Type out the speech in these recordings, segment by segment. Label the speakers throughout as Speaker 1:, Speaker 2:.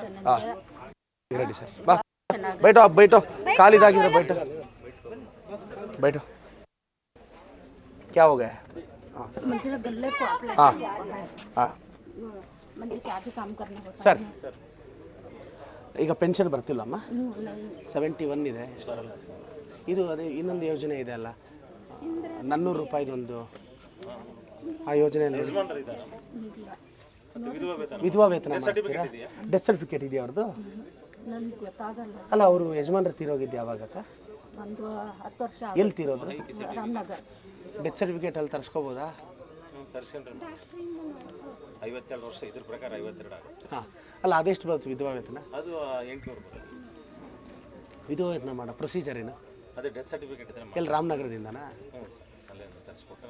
Speaker 1: ಹಾಂ ready sir ಬಾ ಬೈಟೋ आप बैठो ಕಾಲಿದಾಗಿದ್ರೆ ಬೈಟೋ बैठो क्या हो गया हाँ
Speaker 2: मुझे गले को आप ले
Speaker 1: हाँ हाँ
Speaker 2: मुझे क्या भी काम करना होता
Speaker 1: ಸರ್ ಈಗ ಪೆನ್ಷನ್ ಬರ್ತಿಲ್ಲಮ್ಮ
Speaker 2: हम्म, नहीं
Speaker 1: ಸೆವೆಂಟಿ ಒನ್ ಇದೆ ಎಷ್ಟರಲ್ಲ ಇದು ಅದೇ ಇನ್ನೊಂದು ಯೋಜನೆ ಇದೆ ಅಲ್ಲ ನಾನ್ನೂರು ರೂಪಾಯಿದೊಂದು ಆ ಯೋಜನೆ ವಿಧವಾ ವೇತನ ಮಾಡಿಸ್ತೀರಾ ಡೆತ್ ಸರ್ಟಿಫಿಕೇಟ್ ಇದೆಯಾ? ಅವ್ರದ್ದು?
Speaker 2: ನನಗೆ ಗೊತ್ತಾಗಲ್ಲ.
Speaker 1: ಅಲ್ಲ ಅವರು ಯಜಮಾನ್ರು ತೀರೋಗಿದ್ದೆ ಯಾವಾಗಕ್ಕ
Speaker 2: ಒಂದು ಹತ್ತು ವರ್ಷ
Speaker 1: ಎಲ್ಲಿ ತೀರೋದು?
Speaker 2: ಆಗಿದೆ. ರಾಮನಗರ್.
Speaker 1: ಡೆತ್ ಸರ್ಟಿಫಿಕೇಟ್ ಅಲ್ಲಿ ತರಿಸ್ಕೋಬೋದಾ?
Speaker 3: ತರ್ಸ್ಕೊಂಡ್ರೆ ಐವತ್ತೆರಡು ವರ್ಷ ಇದ್ರ ಪ್ರಕಾರ ಐವತ್ತೆರಡು ಆಗುತ್ತೆ.
Speaker 1: ಹಾಂ ಅಲ್ಲ ಅದೆಷ್ಟು ಬರುತ್ತೆ ವಿಧವಾ ವೇತನ?
Speaker 3: ಅದು ಎಂಟುನೂರು ಬರುತ್ತೆ.
Speaker 1: ವಿಧವಾ ವೇತನ ಮಾಡೋ ಪ್ರೊಸೀಜರ್ ಏನು?
Speaker 3: ಅದೇ ಡೆತ್ ಸರ್ಟಿಫಿಕೇಟ್ ಇದ್ರೆ
Speaker 1: ಎಲ್ಲಿ ರಾಮನಗರದಿಂದನಾ?
Speaker 3: ಹ್ಞೂ ಸರ್. ಅಲ್ಲೇ ತರಿಸ್ಕೊಟ್ರೆ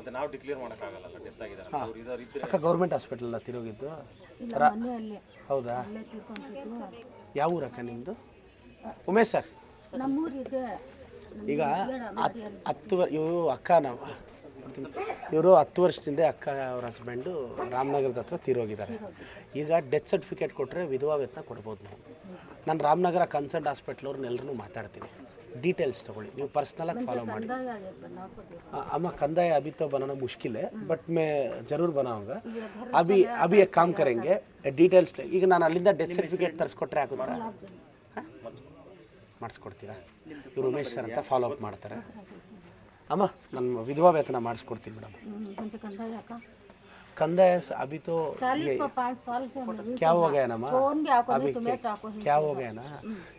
Speaker 3: ಮತ್ತೆ ನಾವು ಡಿಕ್ಲೇರ್ ಮಾಡೋಕ್ಕಾಗಲ್ಲ ಡೆತ್ ಆಗಿದ್ದಾರೆ ಅವ್ರು ಇದ್ದವ್ರು ಇದ್ರೆ
Speaker 1: ಅಕ್ಕ ಗೌರ್ಮೆಂಟ್ ಹಾಸ್ಪಿಟಲ್ ಅಲ್ಲ ತಿರೋಗಿದ್ದು?
Speaker 2: ಇಲ್ಲ ಮನೆಯಲ್ಲಿ
Speaker 1: ಹೌದಾ? ಯಾವ ಊರಕ್ಕ ನಿಮ್ಮದು ಉಮೇಶ್ ಸರ್.
Speaker 2: ನಮ್ಮೂರಿಗೆ
Speaker 1: ಈಗ ಹತ್- ಹತ್ತು ವರ್ ಇವರು ಅಕ್ಕ ನಾವು. ಇವರು ಹತ್ತು ವರ್ಷದಿಂದ ಅಕ್ಕ ಅವ್ರ ಹಸ್ಬೆಂಡು ರಾಮನಗರದ ಹತ್ರ ತೀರೋಗಿದ್ದಾರೆ. ಈಗ ಡೆತ್ ಸರ್ಟಿಫಿಕೇಟ್ ಕೊಟ್ಟರೆ ವಿಧವಾ ವೇತನ ಕೊಡ್ಬೋದು ನಾವು. ನಾನು ರಾಮನಗರ ಕನ್ಸರ್ಟ್ ಹಾಸ್ಪಿಟ್ಲ್ ಅವ್ರನ್ನೆಲ್ಲರೂ ಮಾತಾಡ್ತೀನಿ. ಡೀಟೇಲ್ಸ್ ತೊಗೊಳ್ಳಿ ನೀವು ಪರ್ಸ್ನಲಾಗಿ ಫಾಲೋ ಮಾಡಿ
Speaker 2: ಕಂದಾಯ ಆಗಿದೆ बनाओगे
Speaker 1: हाँ, अम्मा कंधा है अभी तो बनाना मुश्किल है बट मैं जरूर बनाऊंगा अभी अभी एक काम करेंगे ಡೀಟೇಲ್ಸ್ ಈಗ ನಾನು ಅಲ್ಲಿಂದ ಡೆತ್ ಸರ್ಟಿಫಿಕೇಟ್ ತರಿಸ್ಕೊಟ್ರೆ ಆಗುತ್ತಾ ಮಾಡಿಸ್ಕೊಡ್ತೀರಾ ಇವ್ರು ಉಮೇಶ್ ಸರ್ ಅಂತ ಫಾಲೋ ಅಪ್ ಮಾಡ್ತಾರೆ ಅಮ್ಮ ನನ್ನ ವಿಧವಾ ವೇತನ ಮಾಡಿಸ್ಕೊಡ್ತೀನಿ ಮೇಡಮ್
Speaker 2: मुझे कंदाय का
Speaker 1: कंधा है अभी तो
Speaker 2: चालीस को पाँच साल से मुझे
Speaker 1: क्या हो गया ना माँ
Speaker 2: फोन भी आपको
Speaker 1: अभी
Speaker 2: नहीं तुम्हें चाको ही
Speaker 1: क्या हो गया ना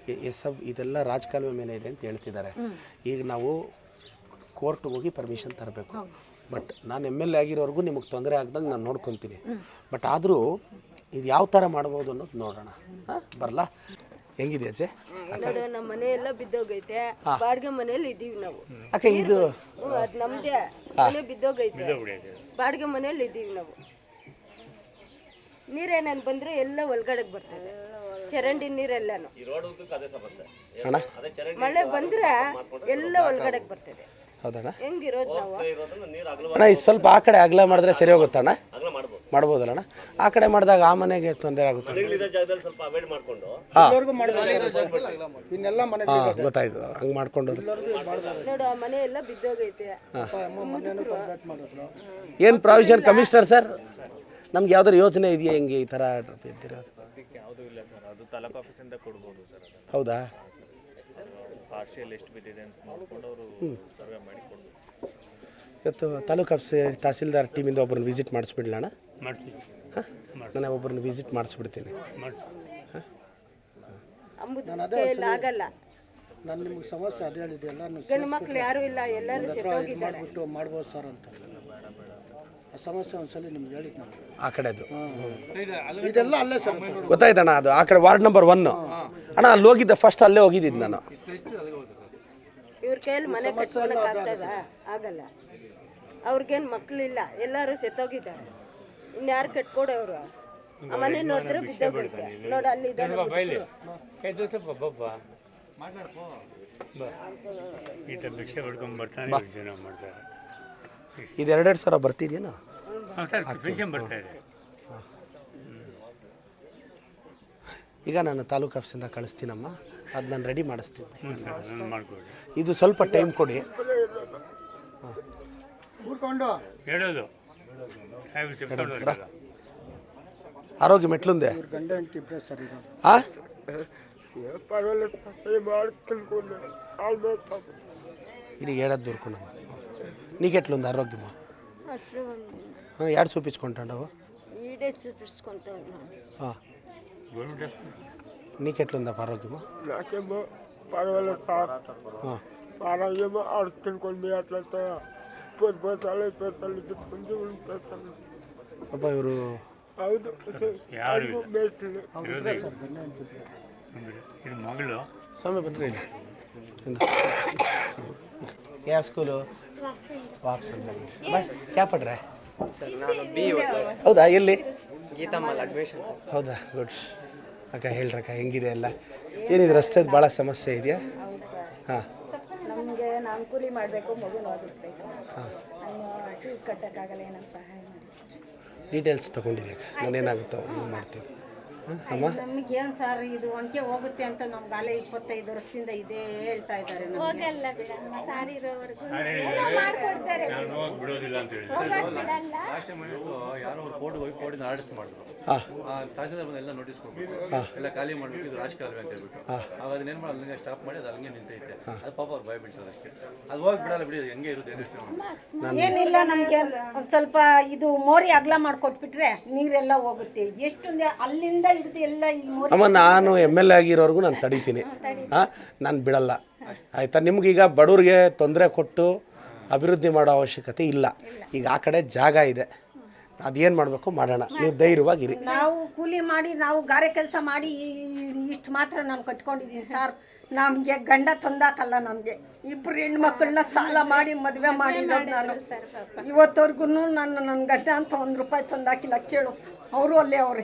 Speaker 1: ये ये सब ಇದೆಲ್ಲ ರಾಜಕಾಲುವೆ ಮೇಲೆ ಇದೆ ಅಂತ ಹೇಳ್ತಿದ್ದಾರೆ ಈಗ ನಾವು ಕೋರ್ಟ್ಗೆ ಹೋಗಿ ಪರ್ಮಿಷನ್ ತರಬೇಕು ಬಟ್ ನಾನು ಎಮ್ ಎಲ್ ಎ ಆಗಿರೋವರೆಗೂ ನಿಮಗೆ ತೊಂದರೆ ಆಗ್ದಂಗೆ ನಾನು ನೋಡ್ಕೊತೀನಿ ಬಟ್ ಆದರೂ ಇದು ಯಾವ ಥರ ಮಾಡ್ಬೋದು ಅನ್ನೋದು ನೋಡೋಣ ಹಾಂ ಬರಲಾ ಹೆಂಗಿದೆ ಅಜ್ಜೆ
Speaker 4: ನೋಡು ನಮ್ಮ ಮನೆ ಎಲ್ಲ ಬಿದ್ದೋಗೈತೆ ಬಾಡಿಗೆ ಮನೇಲಿ ಇದೀವಿ ನಾವು.
Speaker 1: ಅಕ್ಕ ಇದು
Speaker 4: ಅದು ನಮ್ದೇ. ಮನೆ ಬಿದ್ದೋಗೈತೆ. ಬಾಡಿಗೆ ಮನೇಲಿ ಇದೀವಿ ನಾವು. ನೀರೇನೇನು ಬಂದ್ರೆ ಎಲ್ಲ ಒಳಗಡೆಗೆ ಬರ್ತದೆ. ಚರಂಡಿ ನೀರೆಲ್ಲಾನು.
Speaker 1: ಅಣ್ಣ?
Speaker 4: ಮಳೆ ಬಂದ್ರೆ ಎಲ್ಲ ಒಳಗಡೆಗೆ ಬರ್ತದೆ.
Speaker 1: ಹೌದಣ್ಣ?
Speaker 4: ಹೆಂಗಿರೋದು ನಾವು?
Speaker 1: ಅಣ್ಣ ಇದು ಸ್ವಲ್ಪ ಆ ಕಡೆ ಅಗಲ ಮಾಡಿದ್ರೆ ಸರಿ ಹೋಗುತ್ತಣ್ಣ ಮಾಡ್ಬೋದಲ್ಲ ಅಣ್ಣ? ಆ ಕಡೆ ಮಾಡಿದಾಗ ಆ ಮನೆಗೆ ತೊಂದರೆ ಆಗುತ್ತೆ. ಹಾಂ. ಗೊತ್ತಾಯ್ತು. ಹಂಗೆ ಮಾಡ್ಕೊಂಡು ಹೋದ್ರೆ
Speaker 4: ನೋಡು ಆ ಮನೆ ಎಲ್ಲ ಬಿದ್ದೋಗೈತೆ.
Speaker 1: ಏನು ಪ್ರಾವಿಷನ್ ಕಮಿಷನರ್ ಸರ್ ನಮ್ಗೆ ಯಾವ್ದಾರು ಯೋಜನೆ ಇದೆಯಾ ಹೆಂಗೆ ಈ ಥರ ಇರ್ತೀರಾ
Speaker 3: ಯಾವುದೂ ಇಲ್ಲ ಸರ್ ಅದು ತಾಲೂಕು ಆಫೀಸಿಂದ ಕೊಡ್ಬೋದು ಸರ್ ಅದನ್ನು.
Speaker 1: ಹೌದಾ? ಇವತ್ತು ತಾಲೂಕು ಆಫೀಸ್ ತಹಸೀಲ್ದಾರ್ ಟೀಮಿಂದ ಒಬ್ಬರನ್ನ ವಿಸಿಟ್ ಮಾಡಿಸ್ಬಿಡ್ಲಣ್ಣ?
Speaker 5: ಮಾಡ್ತೀವಿ.
Speaker 1: ಹಾಂ? ನಾನು ಒಬ್ಬರನ್ನ ವಿಸಿಟ್ ಮಾಡಿಸ್ಬಿಡ್ತೀನಿ.
Speaker 5: ಮಾಡ್ಸಿ
Speaker 4: ಅಂಬುದು ಕೈಯಲ್ಲಿ ಆಗಲ್ಲ.
Speaker 6: ನಾನು ನಿಮ್ಗೆ ಸಮಸ್ಯೆ ಅದೇ ಹೇಳಿದೆಯಲ್ಲ
Speaker 4: ಗಂಡು ಮಕ್ಳು ಯಾರು ಇಲ್ಲ ಎಲ್ಲರೂ ಸತ್ತೋಗಿದ್ದಾರೆ.
Speaker 6: ಮಾಡಿಬಿಟ್ಟು ಮಾಡ್ಬೋದು ಸರ್ ಅಂತ. ಆ ಸಮಸ್ಯೆ ಒಂದ್ಸಲಿ ನಿಮ್ಗೆ ಹೇಳಿದ್ ನಾನು.
Speaker 1: ಆ ಕಡೆದು.
Speaker 6: ಇದೆಲ್ಲ ಅಲ್ಲೇ ಸರ್
Speaker 1: ಗೊತ್ತಾಯ್ತಣ್ಣ ಅದು ಆ ಕಡೆ ವಾರ್ಡ್ ನಂಬರ್ ಒನ್ ಅಣ್ಣ ಅಲ್ಲಿ ಹೋಗಿದ್ದೆ ಫಸ್ಟ್ ಅಲ್ಲೇ ಹೋಗಿದ್ದಿದ್ದು ನಾನು.
Speaker 4: ಇವ್ರ ಕೈಯಲ್ಲಿ ಮನೆ ಕಟ್ಕೊಳಕ್ ಆಗ್ತದ? ಆಗಲ್ಲ. ಅವ್ರಿಗೇನು ಮಕ್ಕಳಿಲ್ಲ ಎಲ್ಲರೂ ಸೆತ್ತೋಗಿದ್ದಾರೆ. ಇನ್ಯಾರು ಕಟ್ಕೊಡೋರು? ಆ ಮನೆ ನೋಡಿದ್ರೆ ಬಿದ್ದೋಗುತ್ತೆ ನೋಡು ಅಲ್ಲಿ
Speaker 5: ಬೈಲಿ? ಬಬ್ಬ ಈತ ಭಿಕ್ಷೆ ಬರ್ತಾನೆ ಮಾಡ್ತಾರೆ.
Speaker 1: ಇದು ಎರಡೆರಡು ಸಾವಿರ ಬರ್ತಿದ್ಯೇನೋ?
Speaker 5: ಹಾಂ ಸರ್ ಪೆನ್ಷನ್ ಬರ್ತಾ ಇದೆ.
Speaker 1: ಈಗ ನಾನು ತಾಲೂಕು ಆಫೀಸಿಂದ ಕಳಿಸ್ತೀನಮ್ಮ. ಅದು ನಾನು ರೆಡಿ ಮಾಡಿಸ್ತೀನಿ.
Speaker 5: ಹ್ಞೂ ಸರ್ ನಾನು ಮಾಡ್ಕೊಡಿ
Speaker 1: ಇದು ಸ್ವಲ್ಪ ಟೈಮ್ ಕೊಡಿ.
Speaker 5: ಹೇಳೋದು.
Speaker 6: ఆరోగ్యం
Speaker 1: ఎట్లుంది? ఇది ఏడాది దొరుకున్నాము నీకెట్లుంది ఆరోగ్యమా? ఏడ చూపించుకుంటావు నీకెట్లుందా ఆరోగ్యమా?
Speaker 7: నాకేమో పర్వాలేదు సార్. ఆరోగ్యమో అడుగుతుంది కొన్ని అట్లా
Speaker 1: ಅಪ್ಪ ಇವರು
Speaker 7: ಹೌದು
Speaker 5: ಯಾರು
Speaker 1: ಯಾವ ಸ್ಕೂಲು ವಾಪಸ್ ಹೌದಾ ಎಲ್ಲಿ? ಹೌದಾ ಗುಡ್. ಅಕ್ಕ ಹೇಳ್ರಕ್ಕ ಹೆಂಗಿದೆ ಎಲ್ಲ? ಏನಿದೆ ರಸ್ತೆದು ಭಾಳ ಸಮಸ್ಯೆ ಇದೆಯಾ? ಹಾಂ.
Speaker 2: ನಾನು ಕೂಲಿ ಮಾಡಬೇಕು ಮಗುನ ಓದಿಸ್ಬೇಕು. ನಾನು ಫೀಸ್ ಕಟ್ಟೋಕ್ಕಾಗಲ್ಲ ಏನೋ ಸಹಾಯ ಮಾಡಿ.
Speaker 1: ಡೀಟೇಲ್ಸ್ ತೊಗೊಂಡಿದ್ದೆ ನಾನೇನಾಗುತ್ತೋ ಮಾಡ್ತೀನಿ.
Speaker 2: ಏನು ಸರ್ ಇದು ಒಂಕೆ ಹೋಗುತ್ತೆ ಅಂತ ನಮ್ಗೆ ಅಲೆ ಇಪ್ಪತ್ತೈದು ವರ್ಷದಿಂದ ಇದೇ ಹೇಳ್ತಾ ಇದ್ದಾರೆ ನಮಗೆ.
Speaker 5: ನಾನು ಹೋಗಿ ಬಿಡೋದಿಲ್ಲ ಅಂತ ಹೇಳಿದ್ರೆ
Speaker 8: ಲಾಸ್ಟ್ ಟೈಮ್ ಏನಿತ್ತು ಯಾರೋ ಕೋರ್ಟ್ ಹೋಗಿ ಕೋರ್ಟಿಂದ ಆರ್ಡರ್ಸ್ ಮಾಡಿದ್ರು. ಆ ತಹಸೀಲ್ದಾರ್ ಬಂದು ಎಲ್ಲ ನೋಟಿಸ್ ಕೊಟ್ಬಿಟ್ಟು ಎಲ್ಲ ಖಾಲಿ ಮಾಡ್ಬಿಟ್ಟು ಇದು ರಾಜಕಾಲುವೆ ಅಂತ ಹೇಳ್ಬಿಟ್ಟು. ಮಾಡಿ ಅಲ್ಲಿಗೆ ಸ್ಟಾಪ್ ಮಾಡಿ ಅದು ಹಂಗೆ ನಿಂತೈತೆ. ಅದು ಪಾಪ ಅವ್ರು ಭಯ ಅಷ್ಟೇ. ಅದು ಹೋಗಿ ಬಿಡಲ್ಲ ಬಿಡಿ ಹೆಂಗೆ ಇರುತ್ತೆ
Speaker 2: ಏನಿಲ್ಲ ನಮಗೆ ಸ್ವಲ್ಪ ಇದು ಮೋರಿ ಅಗಲ ಮಾಡ್ಕೊಟ್ಬಿಟ್ರೆ ನೀರೆಲ್ಲ ಹೋಗುತ್ತೆ. ಎಷ್ಟು ಅಲ್ಲಿಂದ ಹಿಡಿದು ಎಲ್ಲ ಈ ಮೋರಿ
Speaker 1: ಅಮ್ಮ ನಾನು ಎಂ ಎಲ್ ಎ ಆಗಿರೋರ್ಗು ನಾನು ತಡಿತೀನಿ. ಹಾಂ ನಾನು ಬಿಡಲ್ಲ. ಆಯಿತಾ? ನಿಮ್ಗೀಗ ಬಡವ್ರಿಗೆ ತೊಂದರೆ ಕೊಟ್ಟು ಅಭಿವೃದ್ಧಿ ಮಾಡೋ ಅವಶ್ಯಕತೆ ಇಲ್ಲ. ಈಗ ಆ ಕಡೆ ಜಾಗ ಇದೆ. ಅದೇನು ಮಾಡಬೇಕು? ಮಾಡೋಣ. ನೀವು ಧೈರ್ಯವಾಗಿರಿ.
Speaker 2: ನಾವು ಕೂಲಿ ಮಾಡಿ ನಾವು ಗಾರೆ ಕೆಲಸ ಮಾಡಿ ಇಷ್ಟು ಮಾತ್ರ ನಾನು ಕಟ್ಕೊಂಡಿದ್ದೀನಿ ಸರ್. ನಮಗೆ ಗಂಡ ತಂದಾಕಲ್ಲ ನಮಗೆ. ಇಬ್ಬರು ಹೆಣ್ಮಕ್ಳನ್ನ ಸಾಲ ಮಾಡಿ ಮದುವೆ ಮಾಡಿರೋದು ನಾನು. ಇವತ್ತವರೆಗೂ ನನ್ನ ನನ್ನ ಗಂಡ ಅಂತ ಒಂದು ರೂಪಾಯಿ ತಂದಾಕಿಲ್ಲ. ಕೇಳು. ಅವರು ಅಲ್ಲೇ ಅವ್ರೆ.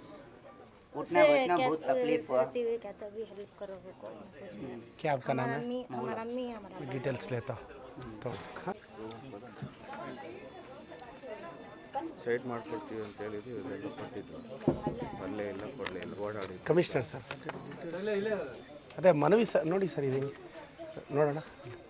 Speaker 9: उठने बैठना बहुत तकलीफ हुआ
Speaker 10: हुए क्या तभी हेल्प करोगे कोई ना कुछ नहीं।
Speaker 1: क्या आपका नाम है
Speaker 10: अम्मी हमारा अम्मी हमारा
Speaker 1: डिटेल्स लेता हूँ तो हाँ
Speaker 3: ಸೈಡ್ ಮಾಡ್ಕೊಡ್ತೀವಿ ಅಂತ ಹೇಳಿದ್ವಿ ಇವರೆಲ್ಲ ಕೊಟ್ಟಿದ್ರು ಅಲ್ಲೇ ಇಲ್ಲ ಕೊಡಲೇ ಇಲ್ಲ ಓಡಾಡಿ
Speaker 1: ಕಮಿಷನರ್ ಸರ್ ಅದೇ ಮನವಿ ಸರ್ ನೋಡಿ ಸರ್ ಇದು ನೋಡೋಣ